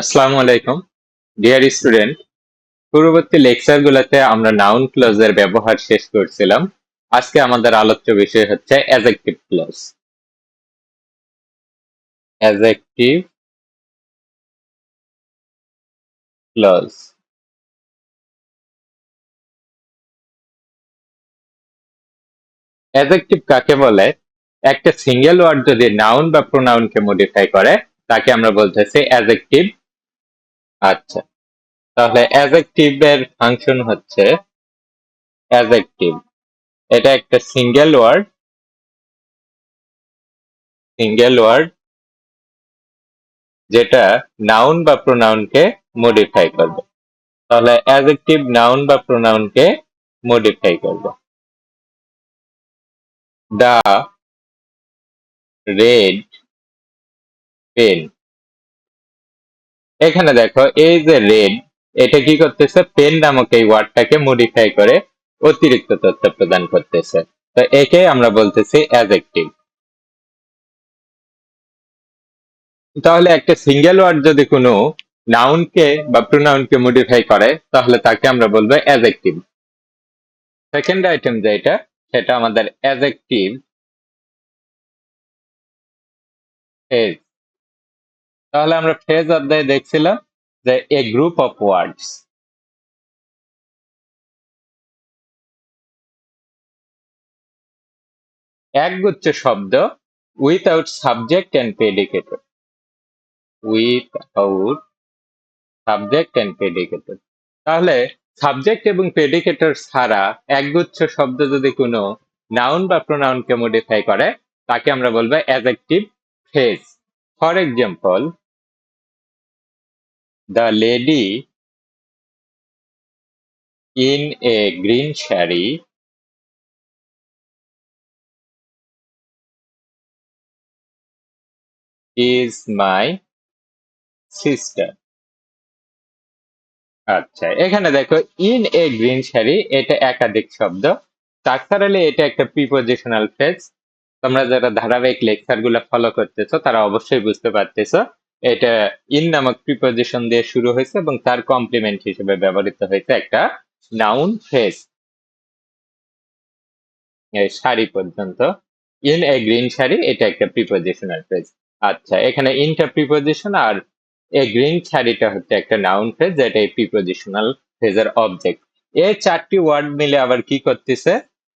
আসসালামু আলাইকুম। Dear student পূর্ববর্তী লেকচারগুলোতে আমরা নাউন ক্লজের ব্যবহার শেষ করছিলাম। আজকে আমাদের আলোচ্য বিষয় হচ্ছে adjective clause adjective clause adjective কাকে বলে? একটা সিঙ্গেল ওয়ার্ড যদি নাউন বা প্রোনাউনকে মডিফাই করে, তাকে আমরা বলতেছি অ্যাজেক্টিভ আচ্ছা। তাহলে অ্যাজেক্টিভ এর ফাংশন হচ্ছে অ্যাজেক্টিভ এটা একটা সিঙ্গেল ওয়ার্ড সিঙ্গেল ওয়ার্ড যেটা নাউন বা প্রোনাউনকে মডিফাই করবে। তাহলে অ্যাজেক্টিভ নাউন বা প্রোনাউনকে মডিফাই করবে। দা রেড পেন এখানে দেখো, এই যে রেড এটা কি করতেছে? পেন নামক এই ওয়ার্ডটাকে মডিফাই করে অতিরিক্ত তথ্য প্রদান করতেছে। তো একে আমরা বলতেছি অ্যাজেক্টিভ তাহলে একটা সিঙ্গেল ওয়ার্ড যদি কোনো নাউনকে বা প্রোনাউনকে মডিফাই করে, তাহলে তাকে আমরা বলব অ্যাজেক্টিভ সেকেন্ড আইটেম যেটা, সেটা আমাদের অ্যাজেক্টিভ ফেজ তাহলে আমরা ফেজ অধ্যায়ে দেখছিলাম যে এ গ্রুপ অফ ওয়ার্ডস একগুচ্ছ শব্দ without subject and predicator without subject and predicator তাহলে সাবজেক্ট এবং প্রেডিকেটর ছাড়া একগুচ্ছ শব্দ যদি কোনো নাউন বা প্রোনাউনকে মডিফাই করে, তাকে আমরা বলব adjective phrase for example the lady in a green sari is my sister আচ্ছা এখানে দেখো ইন এ গ্রিন শাড়ি এটা একাধিক শব্দ। স্ট্রাকচারালি এটা একটা প্রিপোজিশনাল ফ্রেজ তোমরা যারা ধারাবাহিক লেকচারগুলো ফলো করতেছো, তারা অবশ্যই বুঝতে পারতেছো, এটা ইন নামক প্রিপোজিশন দিয়ে শুরু হয়েছে এবং তার কমপ্লিমেন্ট হিসেবে ব্যবহৃত হয়েছে একটা নাউন ফ্রেজ শাড়ি পর্যন্ত। ইন এ গ্রিন শাড়ি এটা একটা প্রিপোজিশনাল ফ্রেজ আচ্ছা এখানে ইনটা প্রিপোজিশন আর এ গ্রিন শাড়িটা হচ্ছে একটা নাউন ফ্রেজ যেটা এই প্রিপোজিশনাল ফ্রেজের অবজেক্ট এই চারটি ওয়ার্ড মিলে আবার কি করতেছে?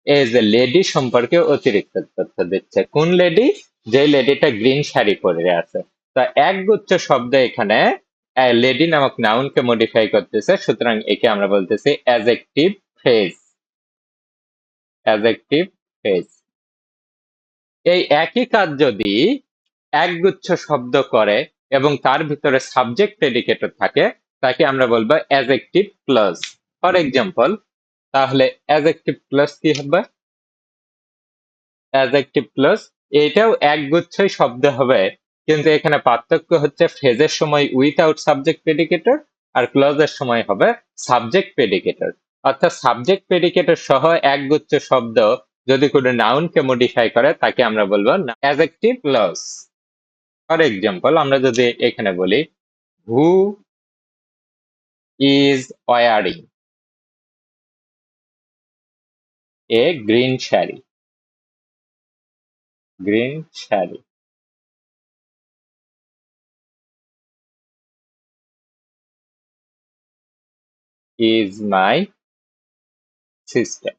এই যে লেডি সম্পর্কে অতিরিক্ত তথ্য দিচ্ছে। কোন লেডি যে লেডিটা গ্রিন শাড়ি পরে আছে। তো একগুচ্ছ শব্দ এখানে লেডি নামক নাউনকে মডিফাই করতেছে, সুতরাং একে আমরা বলতেছি অ্যাজেক্টিভ ফ্রেজ অ্যাজেক্টিভ ফ্রেজ এই একই কাজ যদি একগুচ্ছ শব্দ করে এবং তার ভিতরে সাবজেক্ট প্রেডিকেটর থাকে, তাকে আমরা বলব অ্যাজেক্টিভ ক্লজ ফর এক্সাম্পল তাহলে অ্যাজেক্টিভ ক্লজ কি হবে? অ্যাজেক্টিভ ক্লজ এটাও একগুচ্ছই শব্দ হবে। কিন্তু এখানে পার্থক্য হচ্ছে ফ্রেজের সময় উইথআউট সাবজেক্ট প্রেডিকেটর আর ক্লজের সময় হবে সাবজেক্ট প্রেডিকেটর অর্থাৎ সাবজেক্ট প্রেডিকেটর সহ একগুচ্ছ শব্দ যদি কোনো নাউনকে মডিফাই করে, তাকে আমরা বলব অ্যাজেক্টিভ ক্লজ ফর এক্সাম্পল আমরা যদি এখানে বলি who is wearing a green sari green sari is my sister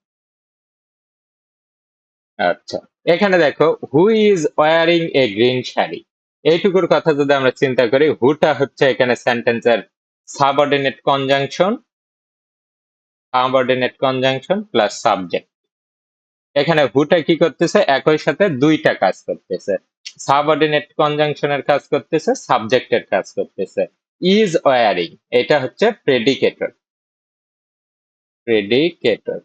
আচ্ছা এখানে দেখো who is wearing a green sari এইটুকুর কথা যদি আমরা চিন্তা করি হুটা হচ্ছে এখানে সেন্টেন্সের subordinate conjunction subordinate conjunction plus subject এখানে হুটা কি করতেছে? একই সাথে দুইটা কাজ করতেছে। সাবঅর্ডিনেট কনজাংশনের কাজ করতেছে সাবজেক্টের কাজ করতেছে। ইজ ওয়ারিং এটা হচ্ছে প্রেডিকেটর প্রেডিকেটর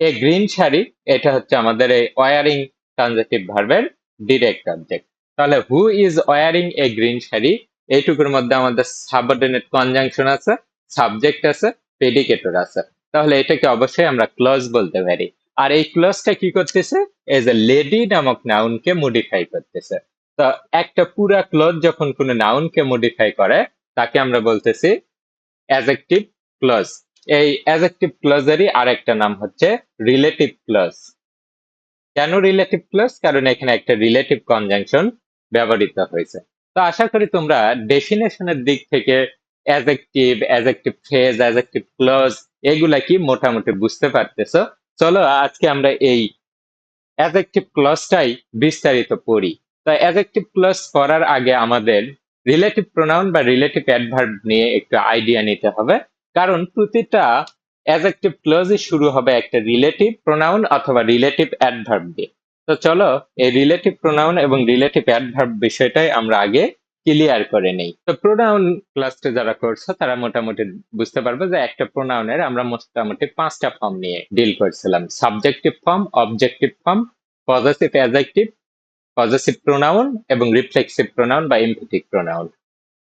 এ গ্রিন শাড়ি, এটা হচ্ছে আমাদের এই ওয়ারিং ট্রানজেক্টিভ ভার্বের ডিরেক্ট অবজেক্ট তাহলে who is wearing a green sari? এইটুকুর মধ্যে আমাদের সাবঅর্ডিনেট কনজাংশন আছে সাবজেক্ট আছে প্রেডিকেটর আছে। তাহলে এটাকে অবশ্যই আমরা ক্লজ বলতে পারি। আর এই ক্লজটা কি করতেছে? এজ এ লেডি নামক নাউনকে মডিফাই করতেছে। তো একটা পুরা ক্লজ যখন কোনো নাউনকে মডিফাই করে, তাকে আমরা বলতেছি অ্যাজেক্টিভ ক্লজ এই অ্যাজেক্টিভ ক্লজেরই আরেকটা নাম হচ্ছে রিলেটিভ ক্লজ কেন রিলেটিভ ক্লজ কারণ এখানে একটা রিলেটিভ কনজাংশন ব্যবহৃত হয়েছে। তো আশা করি তোমরা ডেফিনেশনের দিক থেকে adjective adjective phrase adjective clause এগুলা কি মোটামুটি বুঝতে পারতেছো? চলো আজকে আমরা এই অ্যাজেক্টিভ ক্লজটাই বিস্তারিত পড়ি। তো অ্যাজেক্টিভ ক্লজ করার আগে আমাদের রিলেটিভ প্রোনাউন বা রিলেটিভ অ্যাডভার্ব নিয়ে একটু আইডিয়া নিতে হবে। কারণ প্রতিটা অ্যাজেক্টিভ ক্লজই শুরু হবে একটা রিলেটিভ প্রোনাউন অথবা রিলেটিভ অ্যাডভার্ব দিয়ে। তো চলো এই রিলেটিভ প্রোনাউন এবং রিলেটিভ অ্যাডভার্ব বিষয়টাই আমরা আগে ক্লিয়ার করে নেই। তো প্রোনাউন ক্লাসটা যারা করছ, তারা মোটামুটি বুঝতে পারবে যে একটা প্রোনাউনের আমরা মোটামুটি পাঁচটা ফর্ম নিয়ে ডিল করছিলাম। Subjective form objective form positive adjective positive pronoun এবং রিফ্লেক্সিভ প্রোনাউন বা এমফেটিক প্রোনাউন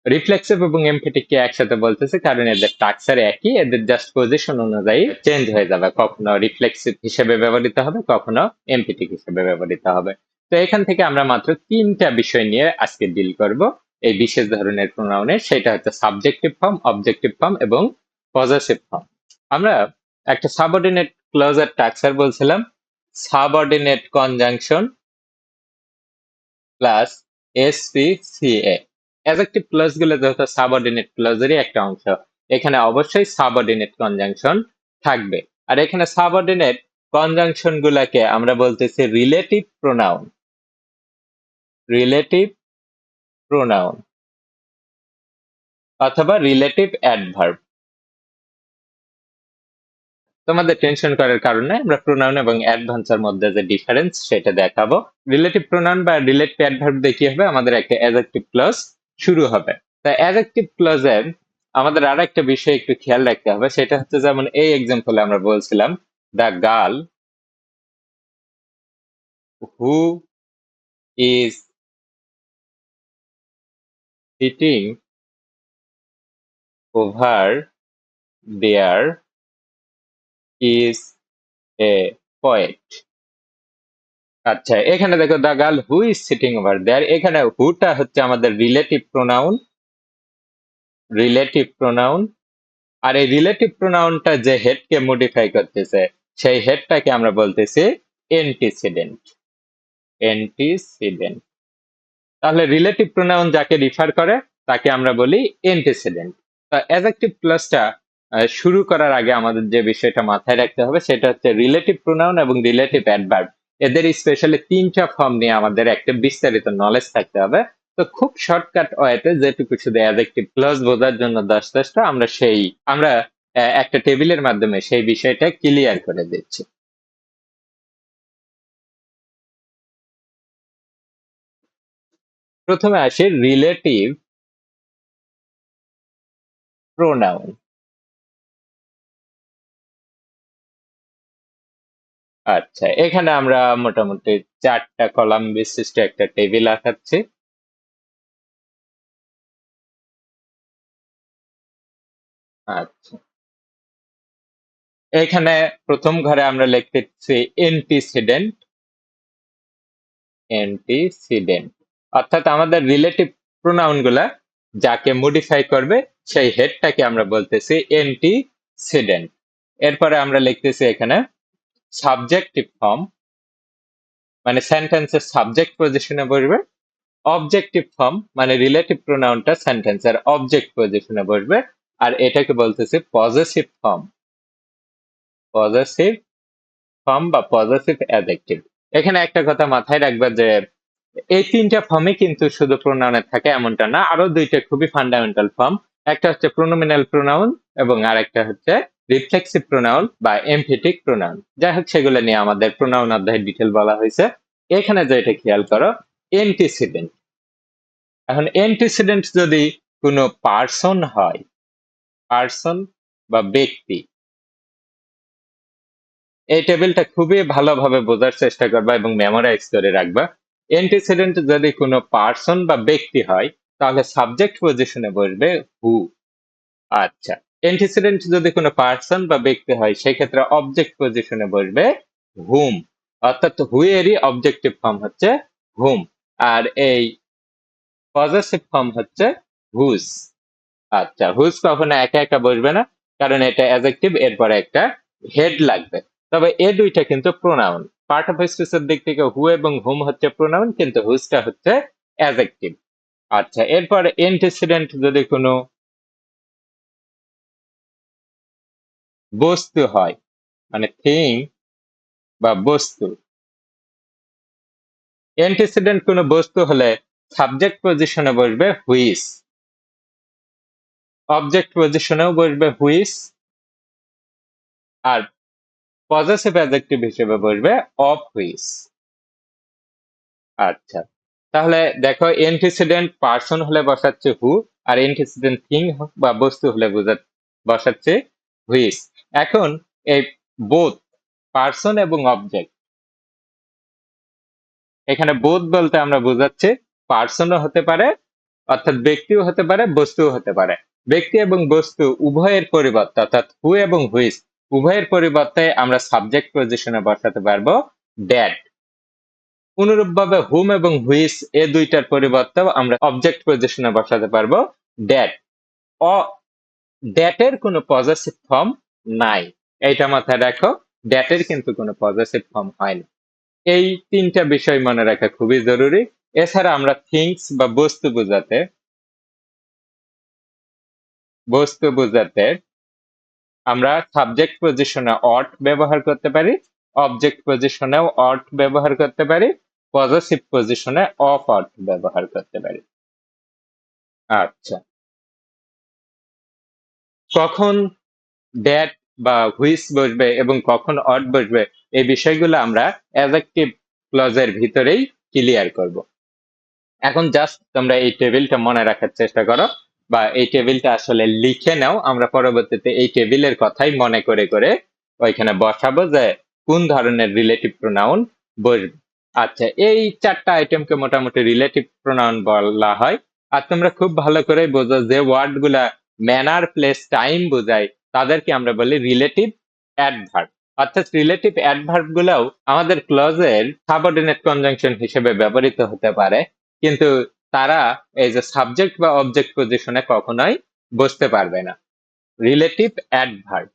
রিফ্লেক্সিভ এবং এমফেটিক কে একসাথে বলতেছে, কারণ এদের টাক্সার একই, এদের জাস্ট পজিশন অনুযায়ী চেঞ্জ হয়ে যাবে। কখনো রিফ্লেক্সিভ হিসেবে ব্যবহৃত হবে, কখনো এমফেটিক হিসেবে ব্যবহৃত হবে। তো এখান থেকে আমরা মাত্র তিনটা বিষয় নিয়ে আজকে ডিল করব। এই বিশেষ ধরনের প্রোনাউনের সেটা হচ্ছে সাবজেক্টিভ ফর্ম অবজেক্টিভ ফর্ম এবং পজিটিভ ফর্ম আমরা একটা সাবঅর্ডিনেট ক্লোজার টাক্সার বলছিলাম। Subordinate conjunction plus S P C A adjective ক্লজগুলো যেহেতু সাবঅর্ডিনেট ক্লজেরই একটা অংশ, এখানে অবশ্যই সাবঅর্ডিনেট কনজাংশন থাকবে। আর এখানে সাবঅর্ডিনেট কনজাংশন গুলাকে আমরা বলতেছি রিলেটিভ প্রোনাউন রিলেটিভ প্রোনাউন অথবা রিলেটিভ অ্যাডভার্ব তোমাদের টেনশন করার কারণে আমরা প্রোনাউন এবং অ্যাডভান্সের মধ্যে যে ডিফারেন্স সেটা দেখাবো। রিলেটিভ প্রোনাউন বা রিলেটিভ অ্যাডভার্ব দিয়ে কি হবে? আমাদের একটা অ্যাডজেক্টিভ ক্লজ শুরু হবে। তা অ্যাডজেক্টিভ ক্লজের আমাদের আর একটা বিষয় একটু খেয়াল রাখতে হবে, সেটা হচ্ছে যেমন এই এক্সাম্পলে আমরা বলছিলাম the girl who is sitting over there is a poet আচ্ছা এখানে দেখো the girl who is sitting over there. এখানে হুটা হচ্ছে আমাদের রিলেটিভ প্রোনাউন রিলেটিভ প্রোনাউন। আর এই রিলেটিভ প্রোনাউনটা যে হেডকে মডিফাই করতেছে, সেই হেডটাকে আমরা বলতেছি এন্টিসিডেন্ট। এন্টিসিডেন্ট। তাহলে রিলেটিভ প্রোনাউন যাকে রিফার করে, তাকে আমরা বলি এন্টিসিডেন্ট তা অ্যাজেক্টিভ প্লাসটা শুরু করার আগে আমাদের যে বিষয়টা মাথায় রাখতে হবে, সেটা হচ্ছে রিলেটিভ প্রোনাউন এবং রিলেটিভ অ্যাডভার্ব এদের স্পেশালি তিনটা ফর্ম নিয়ে আমাদের একটা বিস্তারিত নলেজ থাকতে হবে। তো খুব শর্টকাট ওয়েতে যেটুকু শুধু অ্যাডজেক্টিভ প্লাস বোঝার জন্য দশ দশটা, আমরা সেই, আমরা একটা টেবিলের মাধ্যমে সেই বিষয়টা ক্লিয়ার করে দিচ্ছি। প্রথমে আসি রিলেটিভ প্রোনাউন আচ্ছা এখানে আমরা মোটামুটি চারটা কলাম বিশিষ্ট একটা টেবিল আঁকাচ্ছি। আচ্ছা। এখানে প্রথম ঘরে আমরা লিখতেছি এন্টিসিডেন্ট এন্টিসিডেন্ট অর্থাৎ আমাদের রিলেটিভ প্রোনাউনগুলা যাকে মডিফাই করবে, সেই হেডটাকে আমরা বলতেছি এন্টি সিডেন্ট এরপরে আমরা লিখতেছি এখানে সাবজেক্টিভ ফর্ম মানে সেন্টেন্সের সাবজেক্ট পজিশনে বসবে। অবজেক্টিভ ফর্ম মানে রিলেটিভ প্রোনাউনটা সেন্টেন্সের অবজেক্ট পজিশনে বসবে। আর এটাকে বলতেছে পজিটিভ ফর্ম পজিটিভ ফর্ম বা পজিটিভ অ্যাডজেক্টিভ এখানে একটা কথা মাথায় রাখবে যে এই তিনটা ফর্মে কিন্তু শুধু প্রোনাউনে থাকে, এমনটা না। আরও দুইটা খুবই ফান্ডামেন্টাল ফর্ম একটা হচ্ছে প্রোনোমিনাল প্রোনাউন এবং আরেকটা হচ্ছে রিফ্লেক্সিভ প্রোনাউন বা এমফিটিক প্রোনাউন যাই হোক, সেগুলো নিয়ে আমাদের প্রোনাউন অধ্যায় ডিটেল বলা হয়েছে। এখানে যেটা খেয়াল করো এন্টিসিডেন্ট এখন এন্টিসিডেন্ট যদি কোনো পার্সন হয় পার্সন বা ব্যক্তি, এই টেবিলটা খুবই ভালোভাবে বোঝার চেষ্টা করবা এবং মেমোরাইজ করে রাখবা। এন্টিসিডেন্ট যদি কোনো পার্সন বা ব্যক্তি হয়, তাহলে সাবজেক্ট পজিশনে বসবে হু আচ্ছা এন্টিসিডেন্ট যদি কোনো পার্সন বা ব্যক্তি হয়, সেক্ষেত্রে অবজেক্ট পজিশনে বসবে হুম অর্থাৎ হু এরই অবজেক্টিভ ফর্ম হচ্ছে হুম আর এই পজিটিভ ফর্ম হচ্ছে হুজ আচ্ছা হুজ কখনো একা একা বসবে না, কারণ এটা অ্যাজেক্টিভ এরপরে একটা হেড লাগবে। তবে এ দুইটা কিন্তু প্রোনাউন পার্ট অফ স্পিচের দিক থেকে হু এবং হুম হচ্ছে প্রোনাউন কিন্তু হুজটা হচ্ছে অ্যাজেক্টিভ আচ্ছা এরপর এন্টিসিডেন্ট যদি কোনো বস্তু হয় মানে থিং বা বস্তু। অ্যান্টিসিডেন্ট কোনো বস্তু হলে সাবজেক্ট পজিশনে বসবে হুইস অবজেক্ট পজিশনেও বসবে হুইস আর পজিটিভ অ্যাডজেক্টিভ হিসেবে বসবে অফ হুইস আচ্ছা তাহলে দেখো এন্টিসিডেন্ট পার্সন হলে বসাচ্ছে হু আর এন্টিসিডেন্ট থিং বা বস্তু হলে বোঝা, বসাচ্ছে হুইস এখন এই বোথ পার্সন এবং অবজেক্ট এখানে বোধ বলতে আমরা বোঝাচ্ছি পার্সনও হতে পারে, অর্থাৎ ব্যক্তিও হতে পারে, বস্তুও হতে পারে। ব্যক্তি এবং বস্তু উভয়ের পরিবর্তে, অর্থাৎ হু এবং হুইস উভয়ের পরিবর্তে আমরা সাবজেক্ট পজিশনে বসাতে পারব ড্যাড অনুরূপভাবে হুম এবং হুইস এ দুইটার পরিবর্তেও আমরা অবজেক্ট পজিশনে বসাতে পারব ড্যাড অ ড্যাটের কোনো পজিটিভ ফর্ম নাই। এইটা মাথায় রাখো ড্যাটের কিন্তু কোনো পজিটিভ ফর্ম হয় না এই তিনটা বিষয় মনে রাখা খুবই জরুরি। এছাড়া আমরা থিংস বা বস্তু বোঝাতে বস্তু বোঝাতে আমরা সাবজেক্ট পজিশনে অট ব্যবহার করতে পারি অবজেক্ট পজিশনেও অট ব্যবহার করতে পারি পজিটিভ পজিশনে অফ অট ব্যবহার করতে পারি। আচ্ছা। কখন ড্যাট বা হুইস বসবে এবং কখন অট বসবে, এই বিষয়গুলো আমরা অ্যাজেক্টিভ ক্লজের ভিতরেই ক্লিয়ার করব। এখন জাস্ট তোমরা এই টেবিলটা মনে রাখার চেষ্টা করো। বা এই টেবিলটা আসলে লিখে নাও, আমরা পরবর্তীতে এই টেবিলের কথাই মনে করে করে ওইখানে বসাবো যে কোন ধরনের রিলেটিভ প্রোনাউন বসবে। আচ্ছা এই চারটা আইটেমকে মোটামুটি রিলেটিভ প্রোনাউন বলা হয়। আর তোমরা খুব ভালো করে বোঝো যে ওয়ার্ডগুলা ম্যানার প্লেস টাইম বোঝায়, তাদেরকে আমরা বলি রিলেটিভ অ্যাডভার্ব অর্থাৎ রিলেটিভ অ্যাডভার্ব গুলাও আমাদের ক্লজের সাবঅর্ডিনেট কনজাংশন হিসেবে ব্যবহৃত হতে পারে। কিন্তু তারা এই যে সাবজেক্ট বা অবজেক্ট পজিশনে কখনোই বসতে পারবে না। রিলেটিভ অ্যাডভার্ব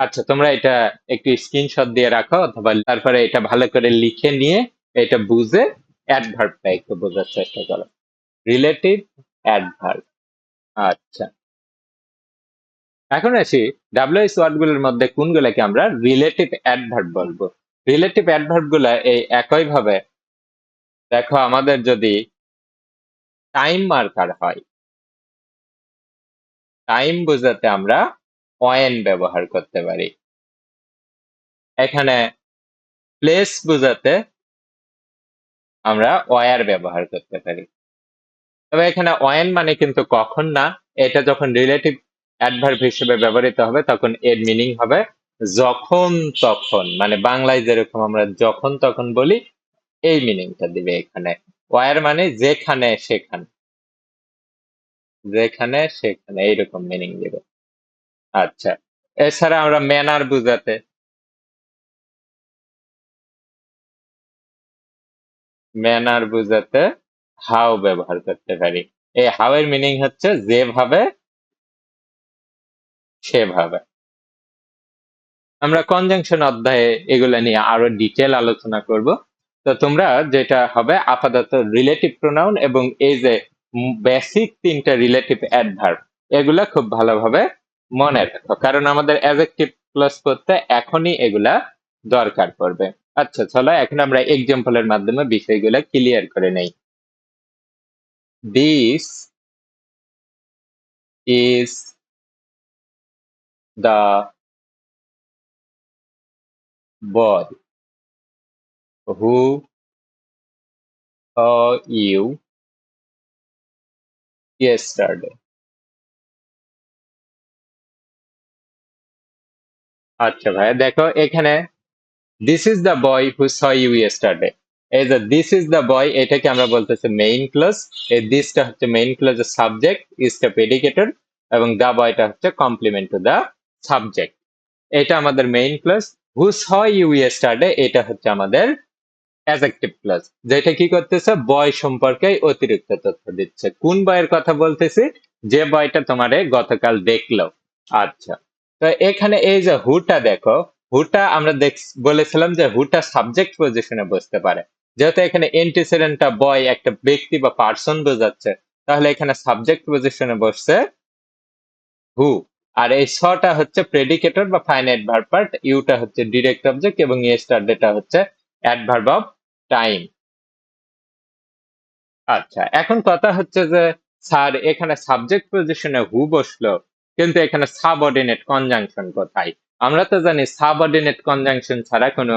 আচ্ছা তোমরা এটা একটু স্ক্রিনশট দিয়ে রাখো অথবা তারপরে এটা ভালো করে লিখে নিয়ে এটা বুঝে অ্যাডভার্বটা একটু বোঝার চেষ্টা করো। রিলেটিভ অ্যাডভার্ব আচ্ছা। এখন আসি ডাব্লিউএস ওয়ার্ডগুলোর মধ্যে কোনগুলোকে আমরা রিলেটিভ অ্যাডভার্ব বলব। রিলেটিভ অ্যাডভার্বগুলা এই একইভাবে দেখো, আমাদের যদি টাইম মার্কার হয় টাইম বোঝাতে আমরা অয়েন ব্যবহার করতে পারি। এখানে প্লেস বোঝাতে আমরা ওয়ার ব্যবহার করতে পারি। তবে এখানে অয়েন মানে কিন্তু কখন না, এটা যখন রিলেটিভ অ্যাডভার্ব হিসেবে ব্যবহৃত হবে, তখন এর মিনিং হবে যখন তখন মানে বাংলায় যেরকম আমরা যখন তখন বলি এই মিনিংটা দিবে এখানে। ওয়ার মানে যেখানে সেখানে। যেখানে সেখানে, এইরকম মিনিং দিবে। আচ্ছা এছাড়া আমরা ম্যানার বুঝাতে। ম্যানার বুঝাতে হাউ ব্যবহার করতে পারি। এই হাউ এর মিনিং হচ্ছে যেভাবে, সেভাবে। আমরা কনজাংশন অধ্যায়ে এগুলা নিয়ে আরও ডিটেল আলোচনা করব। তো তোমরা যেটা হবে, আপাতত রিলেটিভ প্রোনাউন এবং এই যে বেসিক তিনটা রিলেটিভ অ্যাডভার্ব এগুলা খুব ভালোভাবে মনে রাখো। কারণ আমাদের অ্যাজেক্টিভ প্লাস করতে এখনই এগুলা দরকার পড়বে। আচ্ছা চলো এখন আমরা এক্সাম্পলের মাধ্যমে বিষয়গুলো ক্লিয়ার করে নেই। This is the boy who saw you yesterday. আচ্ছা ভাইয়া, দেখো এখানে this is the boy who saw you yesterday এই যে দিস ইজ দ্য বয় এটাকে আমরা বলতেছি মেইন ক্লোজ এই দিসটা হচ্ছে মেইন ক্লোজ সাবজেক্ট ইজটা প্রেডিকেটর এবং দ্য বয়টা হচ্ছে কমপ্লিমেন্ট টু দ্য সাবজেক্ট এটা আমাদের main clause who saw you yesterday এটা হচ্ছে আমাদের অ্যাজেক্টিভ ক্লজ যেটা কি করতেছে? বয় সম্পর্কে অতিরিক্ত তথ্য দিচ্ছে। কোন বয়ের কথা বলতেছি? যে বয়টা তোমারে গতকাল দেখল। আচ্ছা তো এখানে এই যে হুটা দেখো হুটা আমরা দেখ, বলেছিলাম যে হুটা সাবজেক্ট পজিশনে বসতে পারে। যেহেতু এখানে এন্টিসিডেন্টটা বয় একটা ব্যক্তি বা পার্সন বোঝাচ্ছে, তাহলে এখানে সাবজেক্ট পজিশনে বসছে হু আর এই ছটা হচ্ছে প্রেডিকেটর বা ফাইনাইট ভার্ব পার্ট ইউটা হচ্ছে ডিরেক্ট অবজেক্ট এবং ইয়েস্টারডেটা হচ্ছে অ্যাডভার্ব অফ টাইম আচ্ছা এখন কথা হচ্ছে যে স্যার এখানে সাবজেক্ট পজিশনে হু বসল, কিন্তু এখানে সাবঅর্ডিনেট কনজাংশন কোথায়? আমরা তো জানি সাবঅর্ডিনেট কনজাংশন ছাড়া কোনো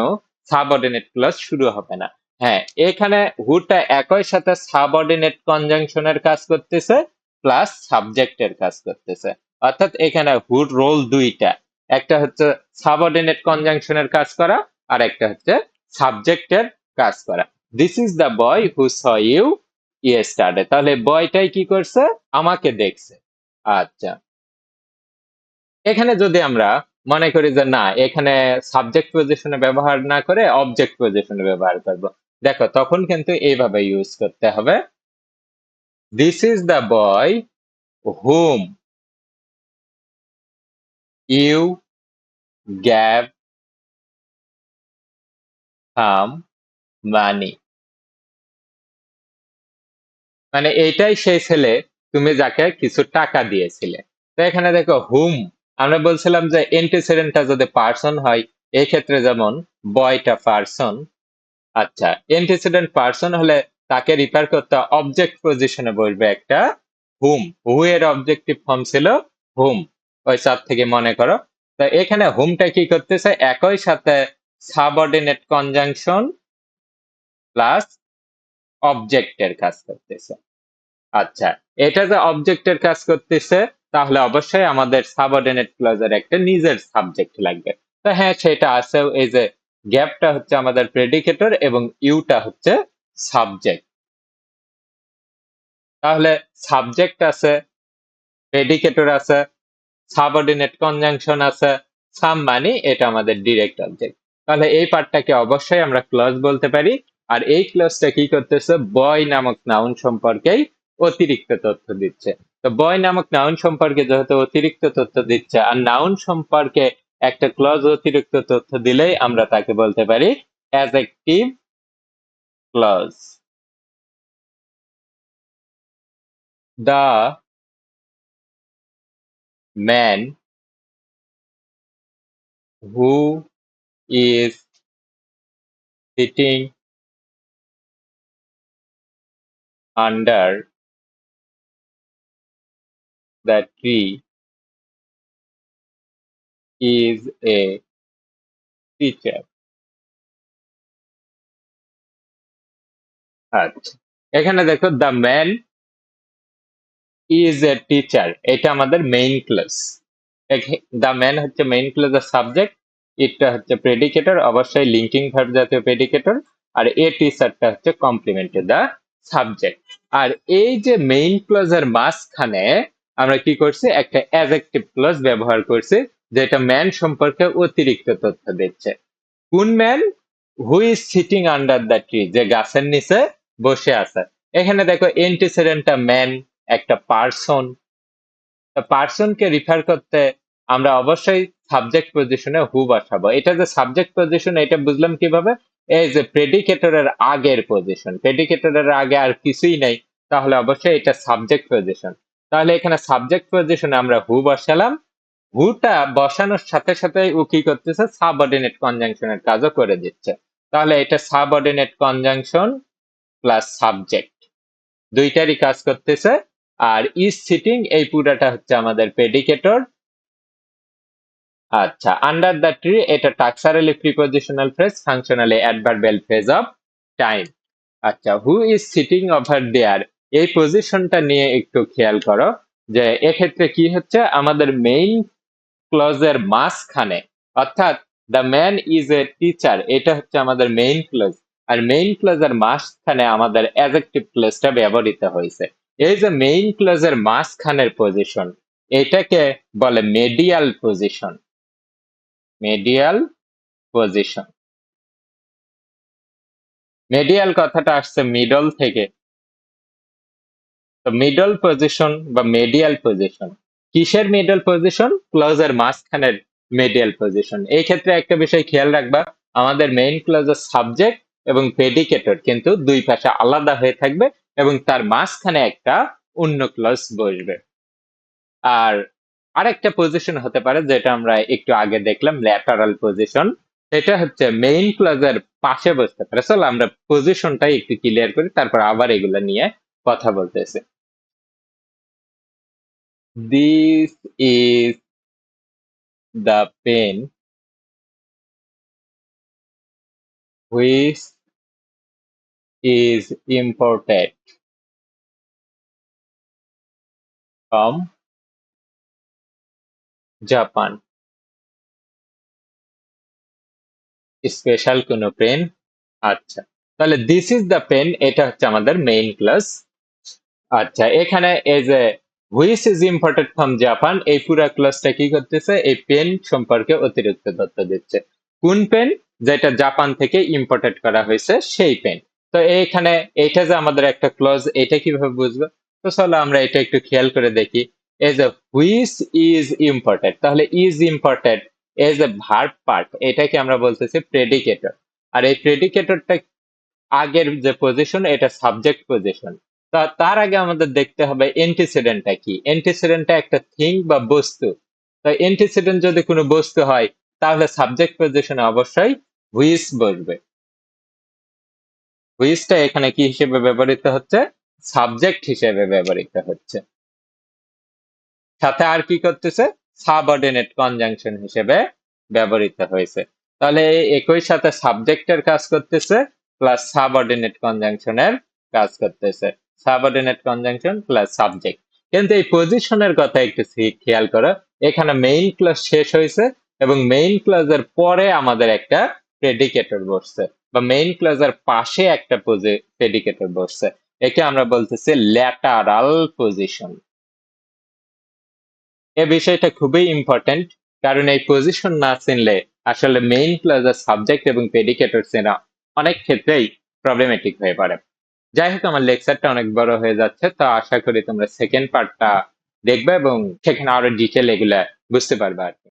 সাবঅর্ডিনেট ক্লজ শুরু হবে না। হ্যাঁ এখানে হুটা একই সাথে সাবঅর্ডিনেট কনজাংশনের কাজ করতেছে প্লাস সাবজেক্টের কাজ করতেছে। অর্থাৎ এখানে হুড রোল দুইটা, একটা হচ্ছে সাবঅর্ডিনেট কনজাংশনের কাজ করা, আর একটা হচ্ছে সাবজেক্টের কাজ করা। This is the boy who saw you yesterday তাহলে বয়টাই কি করছে? আমাকে দেখছে। আচ্ছা। এখানে যদি আমরা মনে করি যে না, এখানে সাবজেক্ট পজিশনে ব্যবহার না করে অবজেক্ট পজিশনে ব্যবহার করব। দেখো, তখন কিন্তু এইভাবে ইউজ করতে হবে। This is the boy whom you gave some money মানে এইটাই সেই ছেলে, তুমি যাকে কিছু টাকা দিয়েছিলে। তো এখানে দেখো, হুম, আমরা বলছিলাম যে এন্টিসিডেন্টটা যদি পার্সন হয় এই ক্ষেত্রে যেমন বয়টা পার্সন আচ্ছা এন্টিসিডেন্ট পার্সন হলে তাকে রিপেয়ার করতে অবজেক্ট পজিশনে বসবে একটা হুম। হু এর অবজেক্টিভ ফর্ম ছিল? হুম। ওই চাপ থেকে মনে করো। তো এখানে হুমটা কি করতেছে? একই সাথে সাবঅর্ডিনেট কনজাংশন প্লাস অবজেক্টের কাজ করতেছে। আচ্ছা এটা যে অবজেক্টের কাজ করতেছে, তাহলে অবশ্যই আমাদের সাবঅর্ডিনেট ক্লজের একটা নিজের সাবজেক্ট লাগবে। তো হ্যাঁ সেটা আছে, এই যে গ্যাপটা হচ্ছে আমাদের প্রেডিকেটর এবং ইউটা হচ্ছে সাবজেক্ট তাহলে সাবজেক্ট আছে প্রেডিকেটর আছে সাবঅর্ডিনেট কনজাংশন আছে সাম মানে এটা আমাদের ডিরেক্ট অবজেক্ট তাহলে এই পার্টটাকে অবশ্যই আমরা ক্লজ বলতে পারি। আর এই ক্লাসটা কি করতেছে? বয় নামক নাউন সম্পর্কেই অতিরিক্ত তথ্য দিচ্ছে। তো বয় নামক নাউন সম্পর্কে যেহেতু অতিরিক্ত তথ্য দিচ্ছে, আর নাউন সম্পর্কে একটা ক্লজ অতিরিক্ত তথ্য দিলেই আমরা তাকে বলতে পারি adjective clause the man who is sitting under the tree is a teacher. আচ্ছা এখানে দেখো the man is a teacher এটা আমাদের মেইন ক্লাস দ্য ম্যান হচ্ছে মেইন ক্লাসের সাবজেক্ট এটা হচ্ছে প্রেডিকেটর অবশ্যই লিঙ্কিং ভার্ব জাতীয় প্রেডিকেটর আর এ টিচারটা হচ্ছে কমপ্লিমেন্ট দ্য সাবজেক্ট আর এই যে মেইন ক্লজের মাঝখানে আমরা কি করছি? একটা অ্যাজেক্টিভ ক্লজ ব্যবহার করছি, যেটা ম্যান সম্পর্কে অতিরিক্ত তথ্য দিচ্ছে। কোন man who is sitting under the tree যে গাছের নিচে বসে আছে। এখানে দেখো এন্টিসিডেন্টটা ম্যান একটা পার্সন পার্সনকে রিফার করতে আমরা অবশ্যই সাবজেক্ট পজিশনে হু বসাবো। এটা যে সাবজেক্ট পজিশন এটা বুঝলাম কীভাবে? এই যে প্রেডিকেটরের আগের পজিশন প্রেডিকেটরের আগে আর কিছুই নেই, তাহলে অবশ্যই এটা সাবজেক্ট পজিশন তাহলে এখানে সাবজেক্ট পজিশনে আমরা হু বসালাম হুটা বসানোর সাথে সাথে ও কি করতেছে? সাবঅর্ডিনেট কনজাংশনের কাজও করে দিচ্ছে। তাহলে এটা সাবঅর্ডিনেট কনজাংশন প্লাস সাবজেক্ট দুইটারই কাজ করতেছে। আর ইজ সিটিং এই পুরাটা হচ্ছে আমাদের প্রেডিকেটর আচ্ছা আন্ডার দ্য ট্রি এটা টাক্সারালি prepositional phrase functionally adverbial phrase of time আচ্ছা who is sitting over there এই পজিশনটা নিয়ে একটু খেয়াল করো, যে এক্ষেত্রে কি হচ্ছে? আমাদের মেইন ক্লজের মাঝখানে, অর্থাৎ the man is a teacher এটা হচ্ছে আমাদের মেইন ক্লজ আর মেইন ক্লজের মাঝখানে আমাদের অ্যাজেক্টিভ ক্লজটা ব্যবহৃত হয়েছে। এই যে মেইন ক্লজের মাঝখানের পজিশন এটাকে বলে medial position medial position. Medial কথাটা আসছে মিডল থেকে। তো মিডল পজিশন বা মেডিয়াল পজিশন কিসের মিডল পজিশন ক্লজের মাঝখানের মিডিয়াল পজিশন এই ক্ষেত্রে একটা বিষয় খেয়াল রাখবা, আমাদের মেইন ক্লজের সাবজেক্ট এবং প্রেডিকেটর কিন্তু দুই পাশে আলাদা হয়ে থাকবে এবং তার মাঝখানে একটা অন্য ক্লজ বসবে। আর আরেকটা পজিশন হতে পারে, যেটা আমরা একটু আগে দেখলাম ল্যাটারাল পজিশন এটা হচ্ছে মেইন ক্লজের পাশে বসতে পারে। চলো আমরা পজিশনটাই একটু ক্লিয়ার করি, তারপর আবার এগুলো নিয়ে কথা বলতেছে। This is the pen which is imported from Japan. Special কোনো পেন আচ্ছা তাহলে দিস ইজ দ্য পেন এটা হচ্ছে আমাদের মেইন ক্লাস আচ্ছা এখানে এই যে হুইস ইজ ইম্পোর্টেড ফ্রম জাপান এই পুরো ক্লাসটা কি করতেছে? এই পেন সম্পর্কে অতিরিক্ত তথ্য দিচ্ছে। কোন পেন যেটা জাপান থেকে ইম্পোর্টেড করা হয়েছে, সেই পেন তো এইখানে এটা যে আমাদের একটা ক্লজ এটা কীভাবে বুঝব? তো চলো আমরা এটা একটু খেয়াল করে দেখি। As a which is imported তাহলে is imported as a verb part এটাকে আমরা বলতেছি প্রেডিকেটর আর এই প্রেডিকেটরটা আগের যে পজিশন এটা সাবজেক্ট পজিশন তা, তার আগে আমাদের দেখতে হবে এন্টিসিডেন্টটা কি? এন্টিসিডেন্টটা একটা থিং বা বস্তু। তো এন্টিসিডেন্ট যদি কোনো বস্তু হয়, তাহলে সাবজেক্ট পজিশনে অবশ্যই হুইস বসবে। হুইসটা এখানে কি হিসেবে ব্যবহৃত হচ্ছে? সাবজেক্ট হিসেবে ব্যবহৃত হচ্ছে। সাথে আর কি করতেছে? সাবঅর্ডিনেট কনজাংশন হিসেবে ব্যবহৃত হয়েছে। তাহলে একই সাথে সাবজেক্টের কাজ করতেছে প্লাস সাবঅর্ডিনেট কনজাংশনের কাজ করতেছে। সাবঅর্ডিনেট কনজাংশন প্লাস সাবজেক্ট কিন্তু এই পজিশনের কথা একটু খেয়াল করো। এখানে মেইন ক্লাস শেষ হয়েছে এবং মেইন ক্লাসের পরে আমাদের একটা প্রেডিকেটর বসছে বা মেইন ক্লাসের পাশে একটা প্রেডিকেটর বসছে। একে আমরা বলতেছি ল্যাটারাল পজিশন এ বিষয়টা খুবই ইম্পর্টেন্ট কারণ এই পজিশন না চিনলে আসলে মেইন প্লাজার সাবজেক্ট এবং প্রেডিকেটর চেনা অনেক ক্ষেত্রেই প্রবলেমেটিক হয়ে পড়ে। যাই হোক, আমার লেকচারটা অনেক বড় হয়ে যাচ্ছে, তো আশা করি তোমরা সেকেন্ড পার্টটা দেখবে এবং সেখানে আরও ডিটেল এগুলা বুঝতে পারবে আর কি।